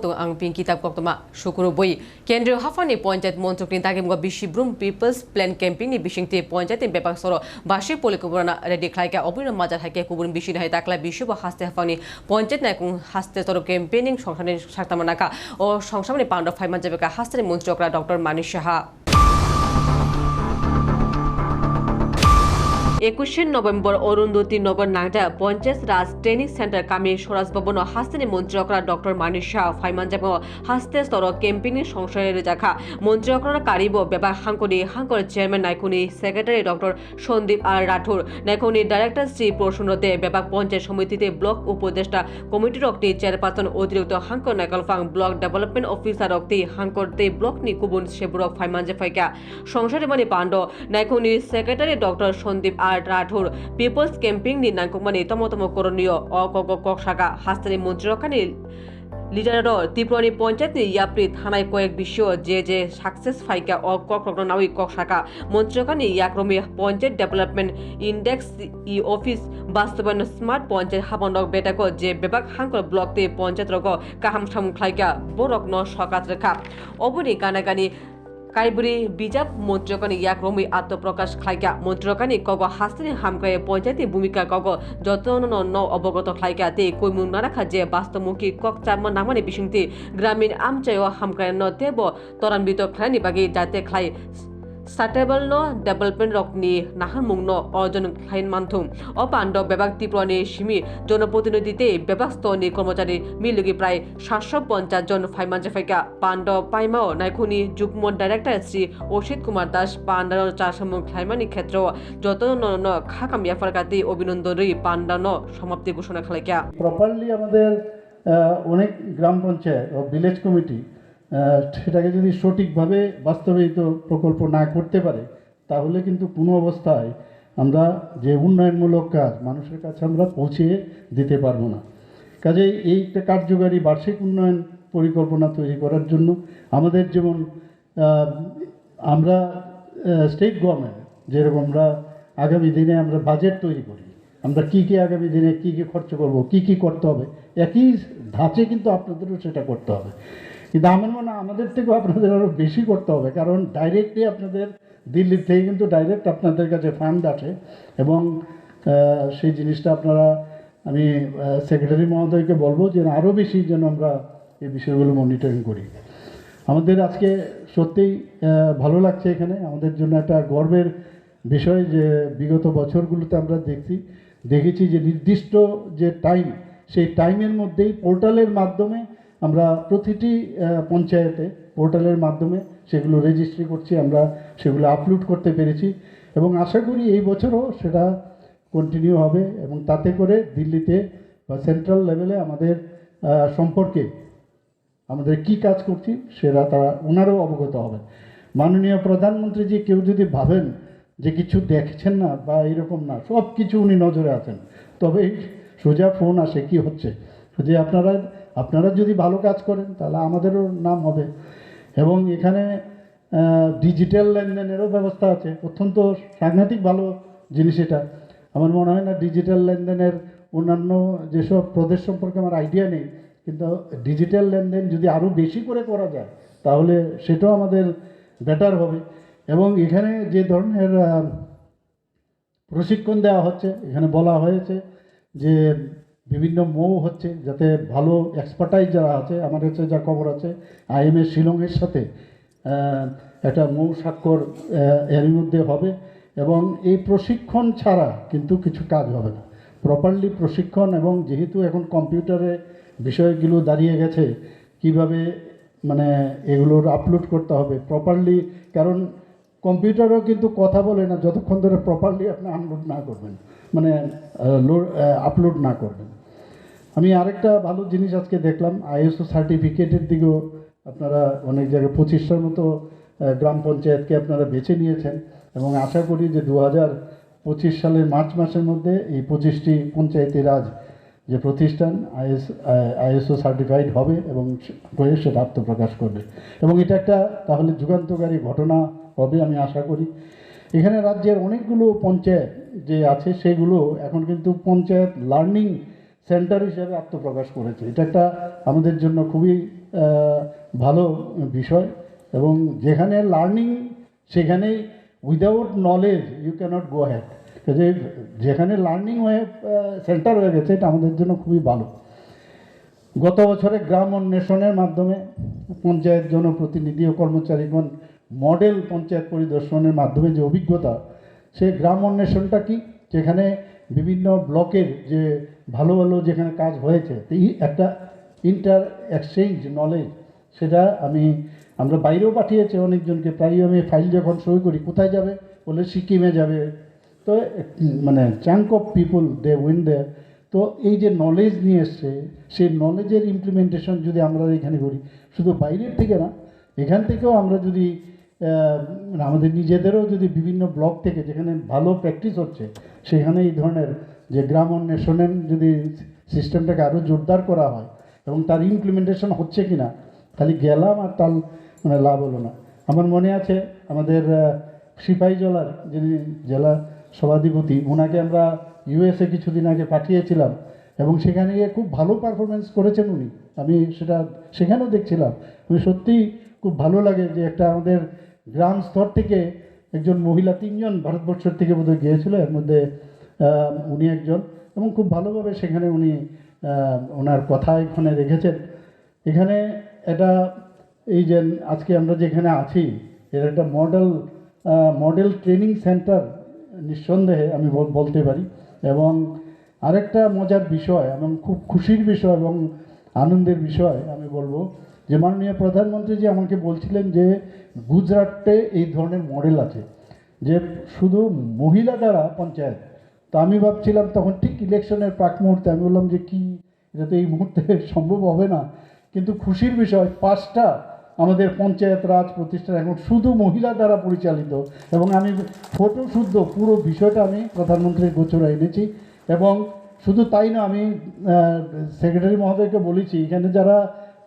tong ang ping kitab koktoma shukuru boi kendriyo hafani panchayat montrok ni tagim go bishibrum people's plan camping ni bishingte panchayat in bepak soro bashi polikuburana ready khlaika obina majar hake kuburin bishi hai takla bishi ba haste hafani panchayat na kung haste soro campaigning সংসানে সাক্তামানাকা ও সংসামনে পাণ্ডব ফাইমান যাবেকা হাস্তানি মন্ত্রকরা doctor Manish Saha একুশে নভেম্বর অরুন্ধতী নগর নাগজা পঞ্চায়েত রাজ ট্রেনিং সেন্টার কামি স্বরাজ ভবন হাস্তানি মন্ত্রকরা ডক্টর মানিশ শাহ ফাইমান যাব হাস্তে স্তর ক্যাম্পিং সংশয়ের জাখা মন্ত্রকরা কারিব বেবা হাঙ্কনি হাঙ্কর chairman নাইকুনি, secretary doctor Sandeep R Rathore. নাইকুনি director Shri প্রসন্নতে বেবা পঞ্চায়েত সমিতিতে ব্লক উপদেষ্টা কমিটির অক্তি চেয়ারপারসন অতিরিক্ত হাঙ্কর নাইকলফাং ব্লক ডেভেলপমেন্ট অফিসার অক্তি হাঙ্করতে ব্লক নি কুবুন সেবুরক ফাইমানজে ফাইকা। সংসারে মানে পাণ্ড নাইকুনি secretary doctor Sandeep R Rathore people's campaigning নি নাইকুমানি তমতম করণীয়। অকক কক শাখা হাস্তানি মন্ত্রীরখানি লিডার ত্রিপুরানি পঞ্চায়েত ইয়াপ্রি থানায় কয়েক বিশ্ব যে যে সাকসেস ফাইকা অ কক রকম নাউই কক শাখা মন্ত্রীরখানি ইয়াক্রমে panchayat development index e office বাস্তবায়ন স্মার্ট পঞ্চায়েত হাবনক বেটাক যে বেবাক হাঙ্কর ব্লক তে পঞ্চায়েত রক কাহাম সামু খাইকা বরক ন সকাত রেখা অবনি গানাগানি বিজাব মন্ত্রকানি ইয়াক রমি আত্মপ্রকাশ খাইকা। মন্ত্রকানি কগ হাস্তানি হামকায়ে পঞ্চায়েতি ভূমিকা কগ যতন ন অবগত খাইকা। তে কইমুন নারাখা যে বাস্তবমুখী কক চাম নামানি বিশুংতি। গ্রামীণ আমচায় হামকায় ন তেব ত্বরান্বিত খাইনি বাকি যাতে খাই সাটেবল ন ডেভেলপমেন্ট রকনি নাহান মুং ন অর্জন খাইন মানথুম অপাণ্ড বেবাক ত্রিপুরানি সিমি জনপ্রতিনিধিতে বেবাক স্তরনি কর্মচারী মিলুগি প্রায় সাতশো পঞ্চাশ জন ফাইমান জাফাইকা পাণ্ড পাইমাও নাইখুনি যুগ্ম ডাইরেক্টর শ্রী অসিত কুমার দাস পাণ্ডার চারসমুখ খাইমানি ক্ষেত্র যত ন খাকাম ইয়াফারকাতি অভিনন্দনই পাণ্ডান সমাপ্তি ঘোষণা খালাইকা প্রপারলি আমাদের অনেক গ্রাম পঞ্চায়েত ও ভিলেজ কমিটি সেটাকে যদি সঠিকভাবে বাস্তবায়িত প্রকল্প না করতে পারে, তাহলে কিন্তু কোনো অবস্থায় আমরা যে উন্নয়নমূলক কাজ মানুষের কাছে আমরা পৌঁছে দিতে পারব না। কাজে এই একটা কার্যকারী বার্ষিক উন্নয়ন পরিকল্পনা তৈরি করার জন্য আমাদের যেমন আমরা স্টেট গভর্নমেন্ট যেরকম আমরা আগামী দিনে আমরা বাজেট তৈরি করি, আমরা কি কি আগামী দিনে কি কি খরচ করব, কি কি করতে হবে, একই ধাঁচে কিন্তু আপনাদেরও সেটা করতে হবে। কিন্তু আমার মনে হয় আমাদের থেকেও আপনাদের আরও বেশি করতে হবে, কারণ ডাইরেক্টলি আপনাদের দিল্লির থেকে কিন্তু ডাইরেক্ট আপনাদের কাছে ফান্ড আসে এবং সেই জিনিসটা আপনারা, আমি সেক্রেটারি মহোদয়কে বলব যে আরও বেশি যেন আমরা এই বিষয়গুলো মনিটরিং করি। আমাদের আজকে সত্যিই ভালো লাগছে এখানে। আমাদের জন্য একটা গর্বের বিষয় যে বিগত বছরগুলোতে আমরা দেখছি, দেখেছি যে নির্দিষ্ট যে টাইম সেই টাইমের মধ্যেই পোর্টালের মাধ্যমে আমরা প্রতিটি পঞ্চায়েতে পোর্টালের মাধ্যমে সেগুলো রেজিস্ট্রি করছি, আমরা সেগুলো আপলোড করতে পেরেছি এবং আশা করি এই বছরও সেটা কন্টিনিউ হবে এবং তাতে করে দিল্লিতে বা সেন্ট্রাল লেভেলে আমাদের সম্পর্কে আমাদের কি কাজ করছি সেটা তারা ওনারও অবগত হবেন। মাননীয় প্রধানমন্ত্রী যে কেউ যদি ভাবেন যে কিছু দেখছেন না বা এরকম না সব কিছু উনি নজরে আছেন। তবে সোজা ফোন আসে, কি হচ্ছে? যে আপনারা আপনারা যদি ভালো কাজ করেন, তাহলে আমাদেরও নাম হবে। এবং এখানে ডিজিটাল লেনদেনেরও ব্যবস্থা আছে। অত্যন্ত সাংঘাতিক ভালো জিনিস এটা। আমার মনে হয় না ডিজিটাল লেনদেনের অন্যান্য যেসব প্রদেশ সম্পর্কে আমার আইডিয়া নেই, কিন্তু ডিজিটাল লেনদেন যদি আরও বেশি করে করা যায়, তাহলে সেটাও আমাদের বেটার হবে। এবং এখানে যে ধরনের প্রশিক্ষণ দেওয়া হচ্ছে, এখানে বলা হয়েছে যে বিভিন্ন মৌ হচ্ছে, যাতে ভালো এক্সপার্টাইজ যারা আছে আমার কাছে যা খবর আছে, আইএমএ শিলংয়ের সাথে একটা মৌ স্বাক্ষর এর মধ্যে হবে এবং এই প্রশিক্ষণ ছাড়া কিন্তু কিছু কাজ হবে না। প্রপারলি প্রশিক্ষণ এবং যেহেতু এখন কম্পিউটারে বিষয়গুলো দাঁড়িয়ে গেছে, কীভাবে মানে এগুলোর আপলোড করতে হবে প্রপারলি কারণ কম্পিউটারও কিন্তু কথা বলে না, যতক্ষণ ধরে প্রপারলি আপনি আনলোড না করবেন মানে লোড আপলোড না করবেন। আমি আরেকটা ভালো জিনিস আজকে দেখলাম, আইএসও সার্টিফিকেটের দিকেও আপনারা অনেক জায়গায় পঁচিশটার মতো গ্রাম পঞ্চায়েতকে আপনারা বেছে নিয়েছেন এবং আশা করি যে দু হাজার পঁচিশ সালের মার্চ মাসের মধ্যে এই পঁচিশটি পঞ্চায়েতি রাজ যে প্রতিষ্ঠান আইএস আইএসও সার্টিফাইড হবে এবং সে- হয়ে সেটা আত্মপ্রকাশ করবে। এবং এটা একটা তাহলে যুগান্তকারী ঘটনা হবে আমি আশা করি। এখানে রাজ্যের অনেকগুলো পঞ্চায়েত যে আছে সেগুলো এখন কিন্তু পঞ্চায়েত লার্নিং সেন্টার হিসেবে আত্মপ্রকাশ করেছে। এটা একটা আমাদের জন্য খুবই ভালো বিষয় এবং যেখানে লার্নিং সেখানেই without knowledge you can't go ahead কাজে যেখানে লার্নিং হয়ে সেন্টার হয়ে গেছে, এটা আমাদের জন্য খুবই ভালো। গত বছরে গ্রাম অন্বেষণের মাধ্যমে পঞ্চায়েত জনপ্রতিনিধি ও কর্মচারীগণ মডেল পঞ্চায়েত পরিদর্শনের মাধ্যমে যে অভিজ্ঞতা, সে গ্রাম অন্বেষণটা কি? যেখানে বিভিন্ন ব্লকের যে ভালো ভালো যেখানে কাজ হয়েছে একটা ইন্টার এক্সচেঞ্জ নলেজ সেটা আমি, আমরা বাইরেও পাঠিয়েছি অনেকজনকে প্রায় আমি ফাইল যখন সই করি, কোথায় যাবে? বলে সিকিমে যাবে। তো মানে chunk of people they win they তো এই যে নলেজ নিয়ে এসছে, সেই নলেজের ইমপ্লিমেন্টেশন যদি আমরা এখানে করি, শুধু বাইরের থেকে না, এখান থেকেও আমরা যদি আমাদের নিজেদেরও যদি বিভিন্ন ব্লক থেকে যেখানে ভালো প্র্যাকটিস হচ্ছে সেখানে এই ধরনের যে গ্রাম অন্বেষণের যদি সিস্টেমটাকে আরও জোরদার করা হয় এবং তার ইমপ্লিমেন্টেশন হচ্ছে কি না খালি গেলাম আর তার মানে লাভ হলো না। আমার মনে আছে আমাদের সিপাহী জেলার যিনি জেলা সভাধিপতি ওনাকে আমরা ইউএসএ কিছুদিন আগে পাঠিয়েছিলাম এবং সেখানে গিয়ে খুব ভালো পারফরমেন্স করেছেন উনি। আমি সেটা সেখানেও দেখছিলাম। আমি সত্যিই খুব ভালো লাগে যে একটা আমাদের গ্রাম স্তর থেকে একজন মহিলা তিনজন ভারতবর্ষের থেকে বোধহয় গিয়েছিল, এর মধ্যে উনি একজন। এবং খুব ভালোভাবে সেখানে উনি ওনার কথা এখানে রেখেছেন। এখানে এটা, এই যে আজকে আমরা যেখানে আছি, এর একটা মডেল মডেল ট্রেনিং সেন্টার নিঃসন্দেহে আমি বল- বলতে পারি। এবং আরেকটা মজার বিষয় এবং খুব খুশির বিষয় এবং আনন্দের বিষয় আমি বলব যে মাননীয় প্রধানমন্ত্রী যে আমাকে বলছিলেন যে গুজরাটে এই ধরনের মডেল আছে, যে শুধু মহিলা দ্বারা পঞ্চায়েত। তো আমি ভাবছিলাম তখন ঠিক ইলেকশনের প্রাক মুহূর্তে আমি বললাম যে কি, এটা তো এই মুহূর্তে সম্ভব হবে না। কিন্তু খুশির বিষয়, পাঁচটা আমাদের পঞ্চায়েত, রাজ প্রতিষ্ঠান এখন শুধু মহিলা দ্বারা পরিচালিত এবং আমি ফটো শুদ্ধ পুরো বিষয়টা আমি প্রধানমন্ত্রীর গোচরে এনেছি এবং শুধু তাই না আমি সেক্রেটারি মহোদয়কে বলেছি, এখানে যারা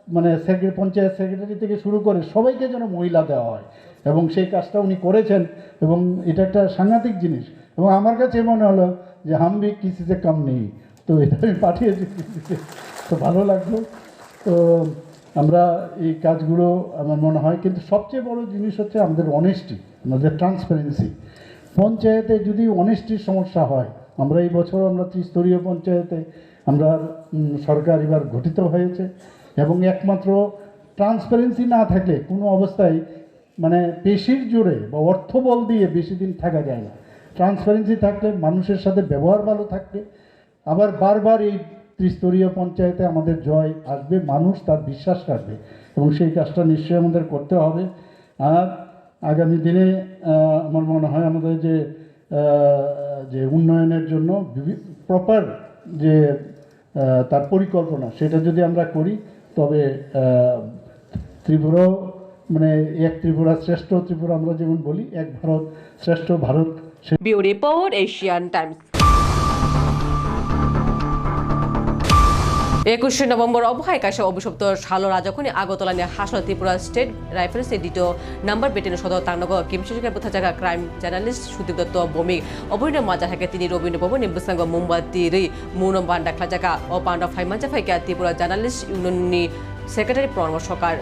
মানে সেক্রেটারি পঞ্চায়েত সেক্রেটারি থেকে শুরু করে সবাইকে যেন মহিলা দেওয়া হয়। এবং সেই কাজটা উনি করেছেন এবং এটা একটা সাংঘাতিক জিনিস। এবং আমার কাছে মনে হলো যে হামবি কিসিতে কাম নেই। তো এটা আমি পাঠিয়েছি তো ভালো লাগল। তো আমরা এই কাজগুলো আমার মনে হয়, কিন্তু সবচেয়ে বড় জিনিস হচ্ছে আমাদের অনেস্টি আমাদের ট্রান্সপারেন্সি পঞ্চায়েতে যদি অনেস্টির সমস্যা হয়, আমরা এই বছর আমরা ত্রিস্তরীয় পঞ্চায়েতে, আমরা সরকার এবার গঠিত হয়েছে। এবং একমাত্র ট্রান্সপারেন্সি না থাকলে কোনো অবস্থায় মানে পেশির জোরে বা অর্থবল দিয়ে বেশি দিন থাকা যায় না। ট্রান্সপারেন্সি থাকলে মানুষের সাথে ব্যবহার ভালো থাকবে। আবার বারবার এই ত্রিস্তরীয় পঞ্চায়েতে আমাদের জয় আসবে, মানুষ তার বিশ্বাস রাখবে এবং সেই কাজটা নিশ্চয়ই আমাদের করতে হবে। আর আগামী দিনে আমার মনে হয় আমাদের যে যে উন্নয়নের জন্য প্রপার যে তার পরিকল্পনা, সেটা যদি আমরা করি তবে ত্রিপুরা মানে এক ত্রিপুরা শ্রেষ্ঠ ত্রিপুরা আমরা যেমন বলি, Ek Bharat Shreshtha Bharat report Asian Times. একুশে নভেম্বর অবহায় কাশে অভিশপ্ত শালো রাজাখনি আগতলা নিয়ে হাসল ত্রিপুরা স্টেট রাইফেলসের দ্বিতীয় নাম্বার বেটেন সদর তাংনগর কিমশিকা বোথা জায়গা ক্রাইম জার্নালিস্ট সুদীপ দত্ত ভৌমিক। অভিনয় মাজা থাকে তিনি রবীন্দ্র ভবন নিবসাঙ্গ মুম্বাতি রি মুন বান্ডা খাজাকা ও পান্ডা ফাইমাঞ্চা ফাইকা ত্রিপুরা জার্নালিস্ট ইউনিয়ন সেক্রেটারি পরামর্শকার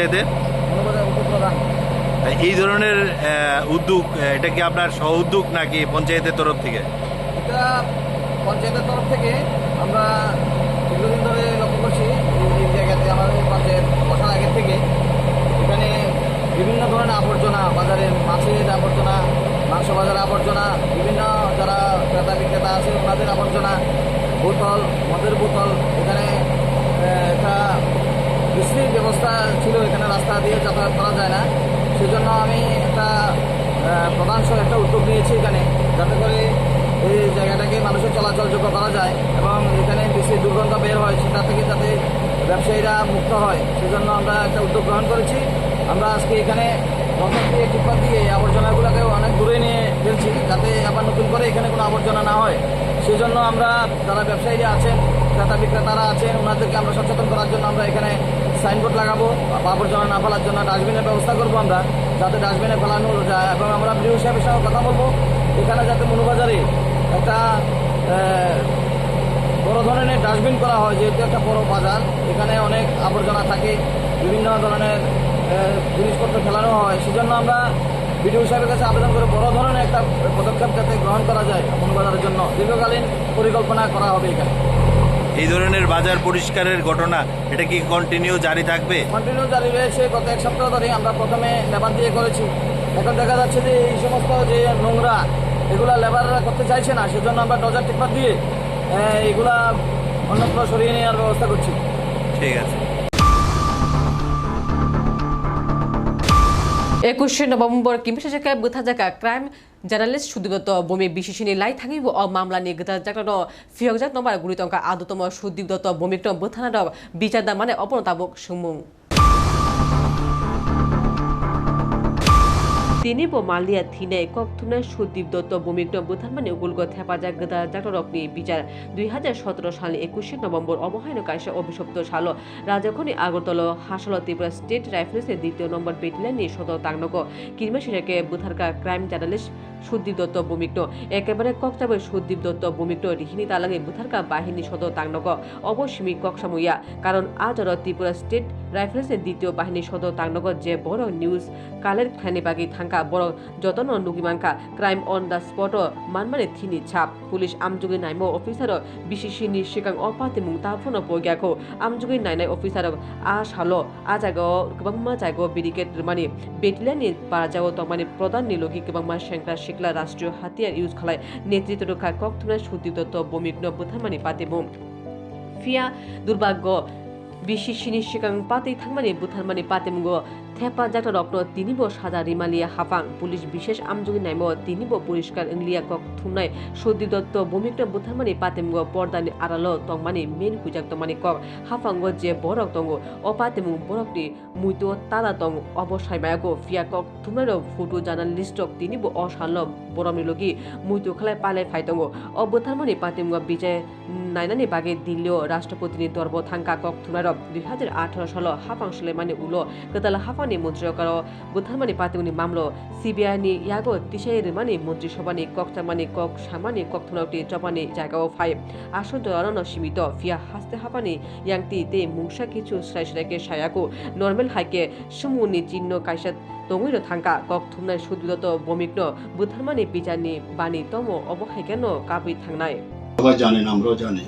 পঞ্চায়েতের এই ধরনের উদ্যোগ এটা কি আপনার সহ উদ্যোগ নাকি পঞ্চায়েতের তরফ থেকে? এটা পঞ্চায়েতের তরফ থেকে আমরা দীর্ঘদিন ধরে লক্ষ্য করছি জায়গাতে আমাদের পঞ্চায়েত বসার আগের থেকে এখানে বিভিন্ন ধরনের আবর্জনা, বাজারে মাছের আবর্জনা, মাংস বাজারে আবর্জনা, বিভিন্ন যারা ক্রেতা বিক্রেতা আছে, ওনাদের আবর্জনা, বোতল, মদের বোতল, এখানে একটা বিশ্রীর ব্যবস্থা ছিল, এখানে রাস্তা দিয়ে যাতায়াত করা যায় না। সেজন্য আমি একটা প্রধান সহ একটা উদ্যোগ নিয়েছি এখানে, যাতে করে এই জায়গাটাকে মানুষের চলাচলযোগ্য করা যায় এবং এখানে বেশি দুর্গন্ধ বের হয় সেটা থেকে যাতে ব্যবসায়ীরা মুক্ত হয়। সেজন্য আমরা একটা উদ্যোগ গ্রহণ করেছি। আমরা আজকে এখানে রথক দিয়ে টিপার দিয়ে আবর্জনাগুলোকে অনেক দূরে নিয়ে ফেলছি, যাতে আবার নতুন করে এখানে কোনো আবর্জনা না হয়। সেজন্য আমরা যারা ব্যবসায়ীরা আছেন, ক্রেতা বিক্রেতারা আছেন, ওনাদেরকে আমরা সচেতন করার জন্য আমরা এখানে সাইনবোর্ড লাগাবো আবর্জনা না ফেলার জন্য ডাস্টবিনের ব্যবস্থা করব আমরা, যাতে ডাস্টবিনে ফেলানো যায় এবং আমরা বিডিও সাহেবের সঙ্গে কথা বলব। এখানে যাতে মনুবাজারে একটা বড় ধরনের ডাস্টবিন করা হয়, যেহেতু একটা বড় বাজার, এখানে অনেক আবর্জনা থাকে, বিভিন্ন ধরনের জিনিসপত্র ফেলানো হয়। সেজন্য আমরা বিডিও সাহেবের কাছে আবেদন করে বড় ধরনের একটা পদক্ষেপ যাতে গ্রহণ করা যায় মনুবাজারের জন্য। দীর্ঘকালীন পরিকল্পনা করা হবে এখানে। এই ধরনের বাজার পরিষ্কারের ঘটনা এটা কি কন্টিনিউ জারি থাকবে? কন্টিনিউ জারি রয়েছে গত এক সপ্তাহ ধরে আমরা প্রথমে লেবার দিয়ে করেছি। এখন দেখা যাচ্ছে যে এই সমস্ত যে নোংরা এগুলা লেবাররা করতে চাইছে না সেজন্য আমরা ডজার টিপার দিয়ে আহ, এগুলা অন্যত্র সরিয়ে নেওয়ার ব্যবস্থা করছি। ঠিক আছে। একুশে নভেম্বর কিমসা জায়গায় বুথা জায়গা ক্রাইম জার্নালিস্ট সুদীগত বমি বিশেষিনী লাই থাকিব অ মামলানি গোটা জাগ্রত ফিয়কজাক নম্বর গুরিতঙ্কা আদতম সুদীগত বমিক বুথানাদ বিচারদা মানে অপনতাবক সুমুং তিনি ব মালিয়া থিনে ককথুনা সুদীপ দত্ত ভূমিগ্ন বুথানমানি উগুলগ থেপাজা গদা জাগরকনি বিচার। দুই হাজার সতেরো সালে একুশে নভেম্বর অবহায়ন কাশে অভিশপ্ত সাল। রাজখনি আগরতল হাসল ত্রিপুরা স্টেট রাইফেলসের দ্বিতীয় নম্বর বেটালিয়নি সদ তাংনক কিরমে সেটাকে বুথারকা ক্রাইম জার্নালিস্ট সুদীপ দত্ত বুমিগ্ন একেবারে কক্তাবের সুদীপ দত্ত বুমিগ্ন রিহিনী তালাগে বুথারকা বাহিনী সদ তাংনক অবসীমী কক্সামুয়া কারণ আজ আর ত্রিপুরা স্টেট রাইফেলসের দ্বিতীয় বাহিনী সদ তাংনক যে বড় নিউজ কালের খানে বাগি থাঙ্কা বড় যতন নুগিমাঙ্কা ক্রাইম অন দ্য স্পট মানমানে থিনি ছাপ পুলিশ আমযুগে নাইম অফিসার বিশিসি নিশিকাং অপাতি মুং তাফন পগ্যাখো আমযুগে নাইনাই অফিসার আ সালো আ জায়গ কবাংমা জায়গ ব্যারিকেড মানে বেটিলানি পারা যাও তমানি প্রধান নিলোগি কবাংমা সেংরা শিকলা রাষ্ট্রীয় হাতিয়ার ইউজ খালায়। নেতৃত্ব রক্ষা ককথুনা সুদীপ্ত বমিগ্ন বুথামানি পাতিবুম ফিয়া দুর্ভাগ্য। বিশিসিনি সিগাং পাতেই থাকমানি বুথানমানি পাতেমগো। থেপা জাটা ডক্টর তিনিব সাজা রিমালিয়া হাফাং। পুলিশ বিশেষ আমজুগি নাইম তিনিব পরিষ্কার ইংলিয়া কক থুমনাই সদি দত্ত ভূমিকটা বুথারমানি পাতেমগ পর্দানি আড়াল তংমানি মেন কুজাক তংমানি কক হাফাঙ্গ যে বরক তঙ্গ অপাতেমু বরকটি মুইতো তালা তং অবসাইমায়াগো ফিয়া কক থুমনাইর ফটো জার্নালিস্টক তিনিব বরমনি লগি মুইতো খালাই পালে ফাইতঙ্গ অবথারমানি পাতেমগ বিজয় নাইনানি বাগে দিল্লীয় রাষ্ট্রপতিনি দর্ব থাঙ্কা কক থুমনাইর দুই হাজার আঠারো সাল হাফাং সলেমানি উলো গতাল হাফানি মন্ত্রীকর বুধারমানি পাতিমনি মামলো সিবিআই নি ইয়াগো তিসাই রিমানি মন্ত্রিসভানি ককচামানি কক সামানি কক থুনাউটি চপানি জায়গাও ফাই আসন্ত অরণ সীমিত ফিয়া হাসতে হাফানি ইয়াংতি তে মুংসা কিছু সাই সাইকে সায়াকো নর্মেল হাইকে সুমুনি চিহ্ন কাইসা তমুইর থাঙ্কা কক থুমনাই সুদুদত বমিগ্ন বুধারমানি বিচারনি বাণী তম অবহাই কেন কাবুই থাংনায় সবাই জানেন আমরাও জানি।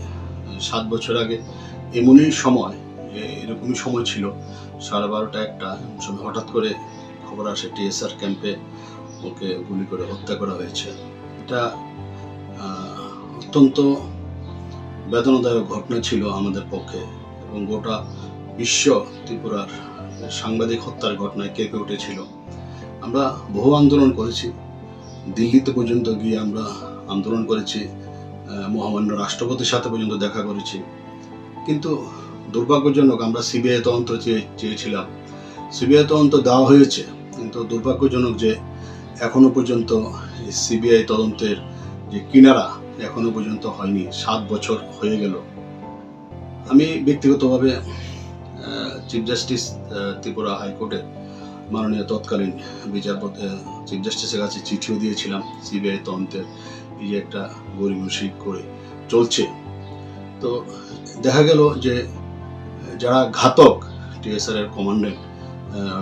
সাত বছর আগে এমনই সময় এরকমই সময় ছিল, সাড়ে বারোটা একটা সময় হঠাৎ করে খবর আসে টিএসআর ক্যাম্পে ওকে গুলি করে হত্যা করা হয়েছে। এটা অত্যন্ত বেদনাদায়ক ঘটনা ছিল আমাদের পক্ষে এবং গোটা বিশ্ব ত্রিপুরার সাংবাদিক হত্যার ঘটনায় কেঁপে উঠেছিল। আমরা বহু আন্দোলন করেছি দিল্লিতে পর্যন্ত গিয়ে আমরা আন্দোলন করেছি মহামান্য রাষ্ট্রপতির সাথে পর্যন্ত দেখা করেছি। কিন্তু দুর্ভাগ্যজনক আমরা সিবিআই তদন্ত চেয়ে, চেয়েছিলাম। সিবিআই তদন্ত দেওয়া হয়েছে, কিন্তু দুর্ভাগ্যজনক যে এখনও পর্যন্ত সিবিআই তদন্তের যে কিনারা এখনও পর্যন্ত হয়নি, সাত বছর হয়ে গেল। আমি ব্যক্তিগতভাবে চিফ জাস্টিস ত্রিপুরা হাইকোর্টের মাননীয় তৎকালীন বিচারপতি চিফ জাস্টিসের কাছে চিঠিও দিয়েছিলাম, সিবিআই তন্ত্রের এই যে একটা গরিমসি করে চলছে। তো দেখা গেল যে যারা ঘাতক টিএসআর এর কমান্ডেন্ট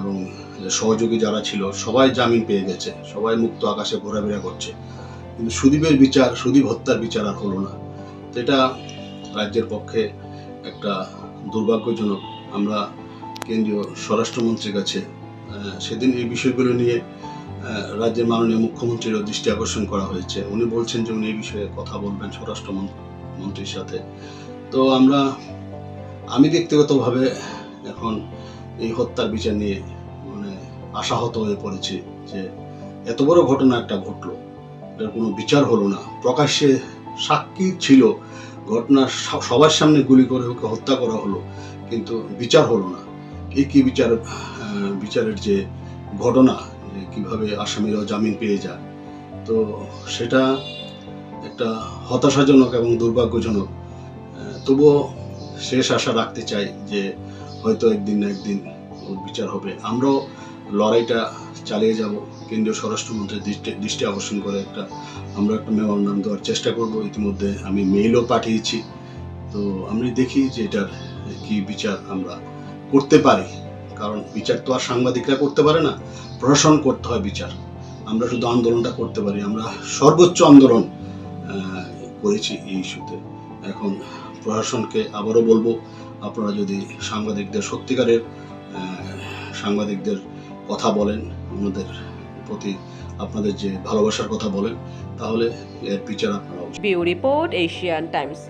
এবং সহযোগী যারা ছিল, সবাই জামিন পেয়ে গেছে, সবাই মুক্ত আকাশে ঘোরাফেরা করছে। কিন্তু সুদীপের বিচার, সুদীপ হত্যার বিচার আর হলো না। এটা রাজ্যের পক্ষে একটা দুর্ভাগ্যজনক। আমরা কেন্দ্রীয় স্বরাষ্ট্রমন্ত্রীর কাছে সেদিন এই বিষয়গুলো নিয়ে রাজ্যের মাননীয় মুখ্যমন্ত্রীরও দৃষ্টি আকর্ষণ করা হয়েছে। উনি বলছেন যে উনি এই বিষয়ে কথা বলবেন স্বরাষ্ট্র মন্ত্রীর সাথে। তো আমরা, আমি ব্যক্তিগতভাবে এখন এই হত্যার বিচার নিয়ে মানে আশাহত হয়ে পড়েছি যে এত বড় ঘটনা একটা ঘটলো। এটার কোনো বিচার হলো না। প্রকাশ্যে সাক্ষী ছিল, ঘটনা সবার সামনে গুলি করে ওকে হত্যা করা হলো, কিন্তু বিচার হলো না। এই কি বিচার? বিচারের যে ঘটনা, যে কীভাবে আসামিরাও জামিন পেয়ে যায়, তো সেটা একটা হতাশাজনক এবং দুর্ভাগ্যজনক। তবুও শেষ আশা রাখতে চাই যে হয়তো একদিন না একদিন বিচার হবে। আমরাও লড়াইটা চালিয়ে যাব। কেন্দ্রীয় স্বরাষ্ট্রমন্ত্রীর দৃষ্টি দৃষ্টি আকর্ষণ করে একটা আমরা একটা মেমোরান্ডাম দেওয়ার চেষ্টা করব। ইতিমধ্যে আমি মেইলও পাঠিয়েছি। তো আমি দেখি যে এটার কি বিচার আমরা করতে পারি। কারণ বিচার তো আর সাংবাদিকরা করতে পারে না, প্রশাসন করতে হয় বিচার। আমরা শুধু আন্দোলনটা করতে পারি, আমরা সর্বোচ্চ আন্দোলন করেছি এই ইস্যুতে। এখন প্রশাসনকে আবারও বলব, আপনারা যদি সাংবাদিকদের সত্যিকারের সাংবাদিকদের কথা বলেন, আমাদের প্রতি আপনাদের যে ভালোবাসার কথা বলেন, তাহলে এর বিচার আপনারা report Asian Times.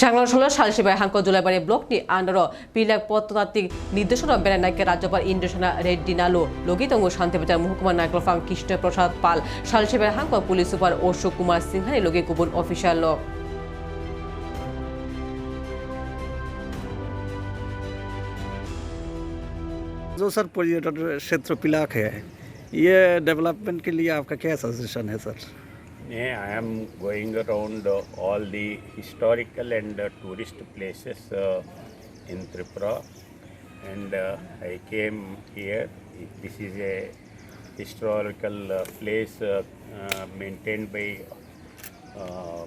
সাংগঠন সালসিবাই hunk জুলাইবাৰী block নি আন্ডাৰ পিলাক পত্ৰতাত্ত্বিক নিৰ্দেশনা বেড়াই নাইকে ৰাজ্যপাল ইন্দ্ৰসেনা ৰেড্ডি নালো লগি তঙ্গ শান্তিবাজার মহকুমা নাইকলফাং কৃষ্ণ প্রসাদ পাল সালসিবাই হাঙ্ক পুলিশ সুপার অশোক কুমার সিংহানি লগি গুবুন অফিসিয়াল जो सर पर्यटन क्षेत्र पिलाक है ये डेवलपमेंट के लिए आपका क्या सजेशन है sir Yeah, I am going around uh, all the historical and uh, tourist places uh, in Tripura, and uh, I came here. This is a historical uh, place uh, uh, maintained by uh,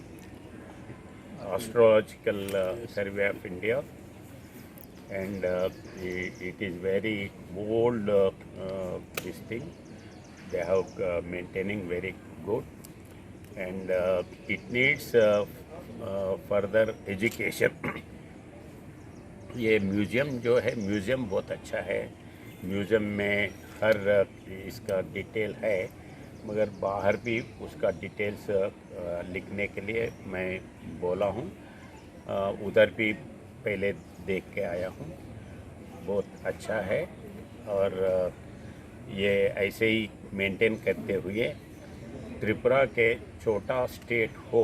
Astrological uh, Survey of India, and uh, i- it is very old. Uh, uh, this thing they have uh, maintaining very good and uh, it needs uh, uh, further education. ये museum जो है museum बहुत अच्छा है। Museum में हर uh, इसका detail है मगर बाहर भी उसका डिटेल्स uh, लिखने के लिए मैं बोला हूँ। Uh, उधर भी पहले देख के आया हूँ। बहुत अच्छा है। और uh, ये ऐसे ही मेंटेन करते हुए त्रिपुरा के छोटा स्टेट हो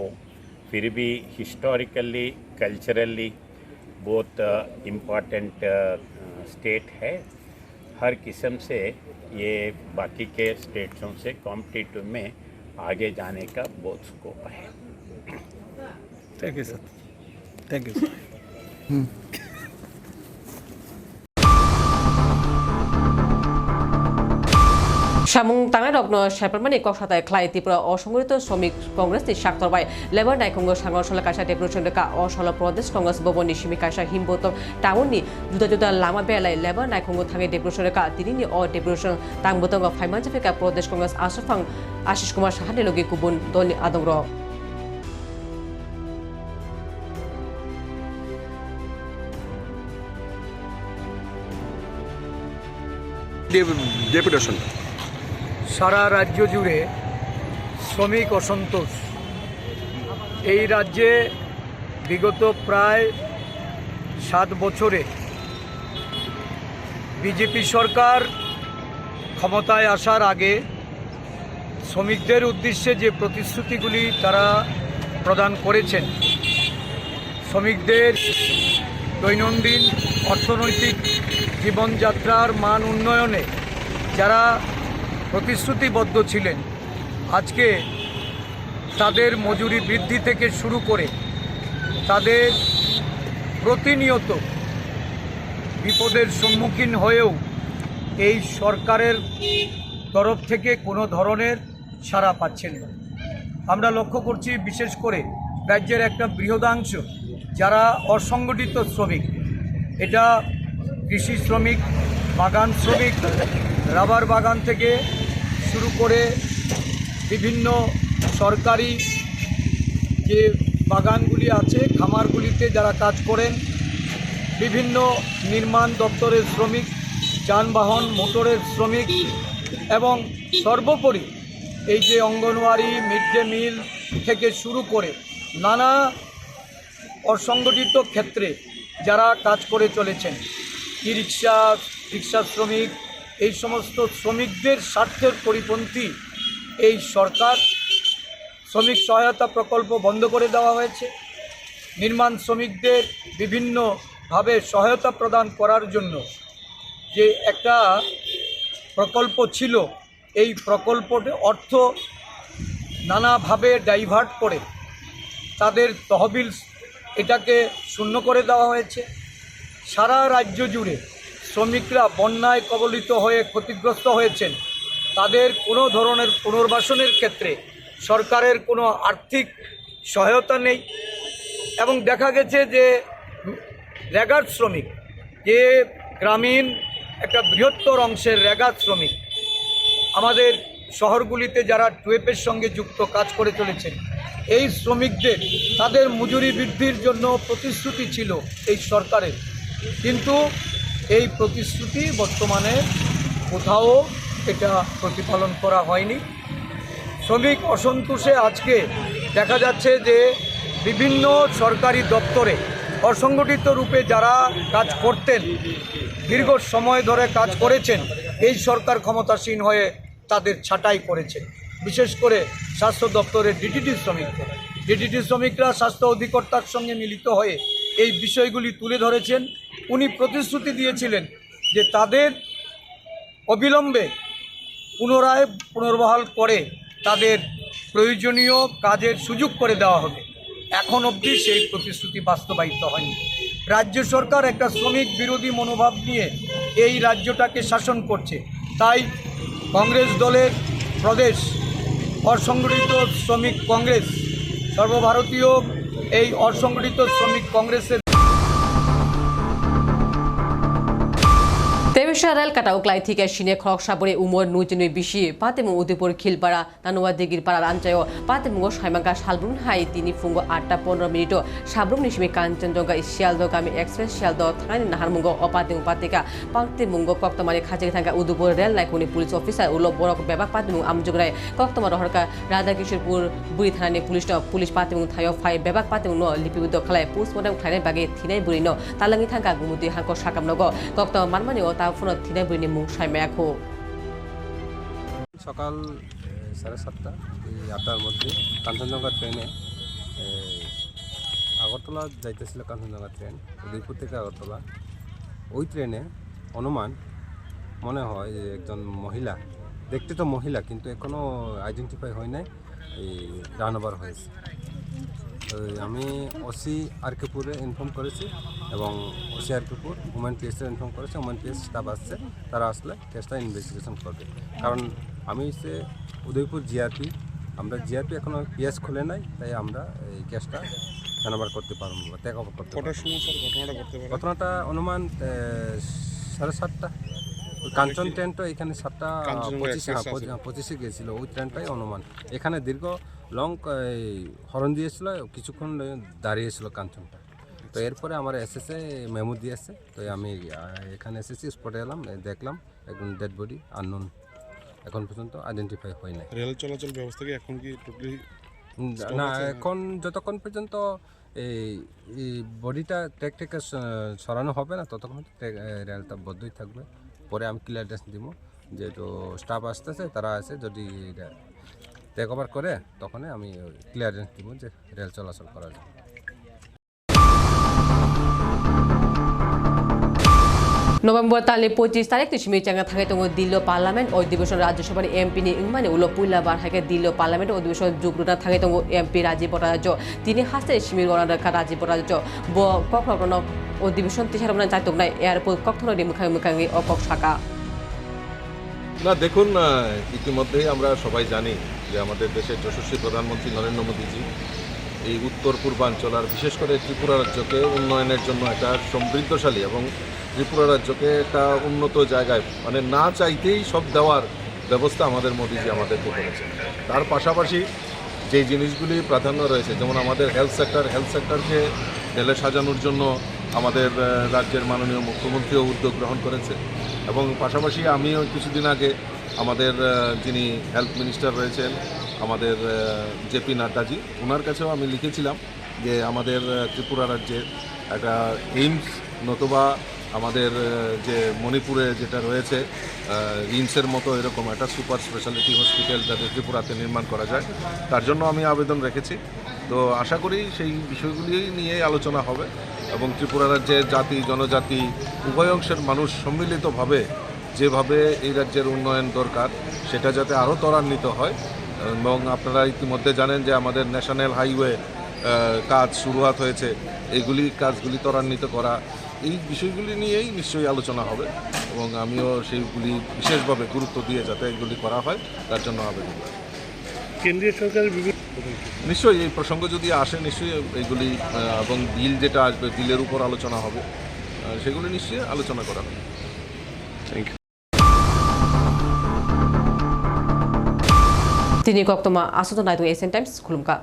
फिर भी हिस्टोरिकली कल्चरली बहुत इंपॉर्टेंट स्टेट है। हर किस्म से ये बाकी के स्टेट्सों से कॉम्पिटिटिव में आगे जाने का बहुत स्कोप है। Thank you sir thank you sir সামুং তাঙাই রগ্ন সাইপারমানি কক্সাতায় খ্লাই ত্রিপুরা অসংগঠিত শ্রমিক কংগ্রেস নি সাক্তরবাই লেবার নাইকঙ্গ সাংগঠন কাইসা ডেপুটেশন কা অসল প্রদেশ কংগ্রেস ভবন নিশিমি কাইসা হিমবত টাউন নি জুদা জুদা লামা বেলাই লেবার নাইকঙ্গ থাঙে ডেপুটেশন কা তিনি অ ডেপুটেশন তাংবতঙ্গ ফাইমানজাফিকা প্রদেশ কংগ্রেস আশফাং আশিস কুমার গুবুন দলনি ডেপুটেশন সারা রাজ্য জুড়ে শ্রমিক অসন্তোষ। এই রাজ্যে বিগত প্রায় সাত বছরে বিজেপি সরকার ক্ষমতায় আসার আগে শ্রমিকদের উদ্দেশ্যে যে প্রতিশ্রুতিগুলি তারা প্রদান করেছেন, শ্রমিকদের দৈনন্দিন অর্থনৈতিক জীবনযাত্রার মান উন্নয়নে যারা প্রতিশ্রুতিবদ্ধ ছিলেন। আজকে তাদের মজুরি বৃদ্ধি থেকে শুরু করে তাদের প্রতিনিয়ত বিপদের সম্মুখীন হয়েও এই সরকারের তরফ থেকে কোনো ধরনের সাড়া পাচ্ছেন না। আমরা লক্ষ্য করছি বিশেষ করে রাজ্যের একটা বৃহদাংশ যারা অসংগঠিত শ্রমিক। এটা কৃষি শ্রমিক, বাগান শ্রমিক, রাবার বাগান থেকে শুরু করে বিভিন্ন সরকারি যে বাগানগুলি আছে, খামারগুলিতে যারা কাজ করেন, বিভিন্ন নির্মাণ দপ্তরের শ্রমিক, যানবাহন, মোটরের শ্রমিক এবং সর্বোপরি এই যে অঙ্গনওয়াড়ি, মিড ডে মিল থেকে শুরু করে নানা অসংগঠিত ক্ষেত্রে যারা কাজ করে চলেছেন ই রিক্সা রিক্সা শ্রমিক এই সমস্ত শ্রমিকদের স্বার্থের পরিপন্থী এই সরকার শ্রমিক সহায়তা প্রকল্প বন্ধ করে দেওয়া হয়েছে। নির্মাণ শ্রমিকদের বিভিন্নভাবে সহায়তা প্রদান করার জন্য যে একটা প্রকল্প ছিল, এই প্রকল্পটি অর্থ নানাভাবে ডাইভার্ট করে তাদের তহবিল এটাকে শূন্য করে দেওয়া হয়েছে। সারা রাজ্য জুড়ে শ্রমিকরা বন্যায় কবলিত হয়ে ক্ষতিগ্রস্ত হয়েছেন। তাদের কোনো ধরনের পুনর্বাসনের ক্ষেত্রে সরকারের কোনো আর্থিক সহায়তা নেই এবং দেখা গেছে যে রেগার শ্রমিক, যে গ্রামীণ একটা বৃহত্তর অংশের রেগার শ্রমিক, আমাদের শহরগুলিতে যারা টুয়েপের সঙ্গে যুক্ত কাজ করে চলেছেন, এই শ্রমিকদের তাদের মজুরি বৃদ্ধির জন্য প্রতিশ্রুতি ছিল এই সরকারের। কিন্তু এই প্রতিশ্রুতি বর্তমানে কোথাও এটা প্রতিপালন করা হয়নি। শ্রমিক অসন্তোষে আজকে দেখা যাচ্ছে যে বিভিন্ন সরকারি দপ্তরে অসংগঠিত রূপে যারা কাজ করতেন, দীর্ঘ সময় ধরে কাজ করেছেন, এই সরকার ক্ষমতাসীন হয়ে তাদের ছাঁটাই করেছে। বিশেষ করে স্বাস্থ্য দপ্তরের ডিটিটি শ্রমিকদের ডিটিটি শ্রমিকরা স্বাস্থ্য অধিকর্তার সঙ্গে মিলিত হয়ে এই বিষয়গুলি তুলে ধরেছেন। উনি প্রতিশ্রুতি দিয়েছিলেন যে তাদের অবিলম্বে পুনরায় পুনর্বহাল করে তাদের প্রয়োজনীয় কাজের সুযোগ করে দেওয়া হবে। এখন অবধি সেই প্রতিশ্রুতি বাস্তবায়িত হয়নি। রাজ্য সরকার একটা শ্রমিক বিরোধী মনোভাব নিয়ে এই রাজ্যটাকে শাসন করছে। তাই কংগ্রেস দলের প্রদেশ, অসংগঠিত শ্রমিক কংগ্রেস, সর্বভারতীয় এই অসংগঠিত শ্রমিক কংগ্রেসের Te রেল কাটাও ক্লাই থেকে সিনে খরক সাবরে উমর নুজনই বিশি। পাতেমু উদয়পুর খিলপাড়া নানুয়া দিগির পাড়ার আঞ্চয় পাতেমুঙ্গ সাইমাঙ্গা সালব্রুন হাই তিনি ফুঙ্গ আটটা পনেরো মিনিট সাবরুং নিসিমি কাঞ্চনজঙ্গা শিয়ালদ গামী এক্সপ্রেস শিয়ালদ থানানি নাহারমুঙ্গ অপাতেমু পাতিকা। পাতেমুঙ্গ কক্তমারি খাজে থাকা উদয়পুর রেল লাইকুনি পুলিশ অফিসার উল বরক বেবাক পাতেমু আমজুগরাই কক্তমা রহরকা রাধাকিশোরপুর বুড়ি থানানি পুলিশ পুলিশ পাতেমু থায় ফাই বেবাক পাতেমু ন লিপিবদ্ধ খালাই পোস্টমর্টম খাইনাই বাগে থিনাই বুড়ি ন তালাঙ্গি থাকা গুমুতি হাঙ্ক সাকাম নগ কক্তমা মানমানি ও তা বুড়ি মুখ সাইমায়াখো সকাল সাড়ে সাতটা, এই আটটার মধ্যে কাঞ্চনজঙ্ঘা ট্রেনে আগরতলা যাইতেছিল কাঞ্চনজঙ্ঘা ট্রেন, উদয়পুর থেকে আগরতলা। ওই ট্রেনে অনুমান, মনে হয় যে একজন মহিলা, দেখতে তো মহিলা, কিন্তু এখনও আইডেন্টিফাই হয় নাই, এই রান ওভার হয়েছে। আমি ওসি আরকেপুরে ইনফর্ম করেছি এবং ওসি আরকেপুর উমেন পিএসে ইনফর্ম করেছি ওমেন পিএস স্টাফ আসছে তারা আসলে কেসটা ইনভেস্টিগেশন করবে। কারণ আমি সে উদয়পুর জিআরপি আমরা জিআরপি এখনও পিএস খুলে নাই তাই আমরা এই কেসটা হ্যান্ডওভার করতে পারব বা টেক ওভার করতে পারব। ঘটনাটা অনুমান সাড়ে সাতটা। কাঞ্চন ট্রেনটা এখানে সাতটা পঁচিশে হ্যাঁ। পঁচি- পঁচিশে গিয়েছিল ওই ট্রেনটাই অনুমান। এখানে দীর্ঘ লং এই, হরন দিয়েছিল কিছুক্ষণ দাঁড়িয়েছিল কাঞ্চনটা। তো এরপরে আমার এসএসএ মেমো দিয়েছে তো আমি এখানে এসেছি স্পটে এলাম দেখলাম একদম ডেড বডি আননোন এখন পর্যন্ত আইডেন্টিফাই হয় নাই। রেল চলাচল ব্যবস্থা কি এখন কি টোটালি না এখন যতক্ষণ পর্যন্ত এই বডিটা ট্রেক থেকে সরানো হবে না ততক্ষণ রেলটা বদ্ধই থাকবে। পরে আমি ক্লিয়ারেন্স দিব যেহেতু স্টাফ আসতেছে তারা আছে যদি টেক ওভার করে তখনই আমি ক্লিয়ারেন্স দিব যে রেল চলাচল করা যায় নভেম্বর তালে পঁচিশ তারিখ তিসমি চাঙ্গা থাকে তঙ্গ দিল্ল পার্লামেন্ট অধিবেশন রাজ্যসভার এমপি নি ইংমানে উলো পুইলা বার থাকে দিল্ল পার্লামেন্ট অধিবেশন যুগ্রনা থাকে তঙ্গ এমপি রাজীব ভট্টাচার্য। তিনি হাসতে সিমির গণা রেখা রাজীব ভট্টাচার্য। ব কখন অধিবেশন তিসার মানে চাইতক নাই এয়ারপোর্ট কখন মুখাং মুখাঙ্গি অকক শাখা। না দেখুন ইতিমধ্যেই আমরা সবাই জানি যে আমাদের দেশের যশস্বী প্রধানমন্ত্রী নরেন্দ্র মোদীজি এই উত্তর পূর্বাঞ্চল আর বিশেষ করে ত্রিপুরা রাজ্যকে উন্নয়নের জন্য একটা সমৃদ্ধশালী এবং ত্রিপুরা রাজ্যকে একটা উন্নত জায়গায় মানে না চাইতেই সব দেওয়ার ব্যবস্থা আমাদের মোদীজি আমাদেরকে করেছেন। তার পাশাপাশি যে জিনিসগুলি প্রাধান্য রয়েছে, যেমন আমাদের হেলথ সেক্টর হেলথ সেক্টরকে ঢেলে সাজানোর জন্য আমাদের রাজ্যের মাননীয় মুখ্যমন্ত্রীও উদ্যোগ গ্রহণ করেছে। এবং পাশাপাশি আমিও কিছুদিন আগে আমাদের যিনি হেলথ মিনিস্টার রয়েছেন, আমাদের জেপি নাড্ডাজি ওনার কাছেও আমি লিখেছিলাম যে আমাদের ত্রিপুরা রাজ্যের একটা এইমস নতুবা আমাদের যে মণিপুরে যেটা রয়েছে রিমসের মতো এরকম একটা সুপার স্পেশালিটি হসপিটাল যাতে ত্রিপুরাতে নির্মাণ করা যায়, তার জন্য আমি আবেদন রেখেছি। তো আশা করি সেই বিষয়গুলি নিয়ে আলোচনা হবে এবং ত্রিপুরা রাজ্যের জাতি, জনজাতি, উভয় অংশের মানুষ সম্মিলিতভাবে যেভাবে এই রাজ্যের উন্নয়ন দরকার সেটা যাতে আরও ত্বরান্বিত হয় এবং আপনারা ইতিমধ্যে জানেন যে আমাদের ন্যাশনাল হাইওয়ে কাজ শুরুয়াত হয়েছে। এগুলি কাজগুলি ত্বরান্বিত করা এই বিষয়গুলি নিয়েই নিশ্চয়ই আলোচনা হবে এবং আমিও সেইগুলি বিশেষভাবে গুরুত্ব দিয়ে যাতে এগুলি করা হয় তার জন্য আবেদন। কেন্দ্রীয় সরকারের বিভিন্ন নিশ্চয়ই এই প্রসঙ্গ যদি আসে নিশ্চয়ই এইগুলি আহ, এবং বিল যেটা আসবে বিলের উপর আলোচনা হবে সেগুলি নিশ্চয়ই আলোচনা করা হবে। তিনি কক্তমা আসত নাইতো এসএন টাইমস খুলুমকা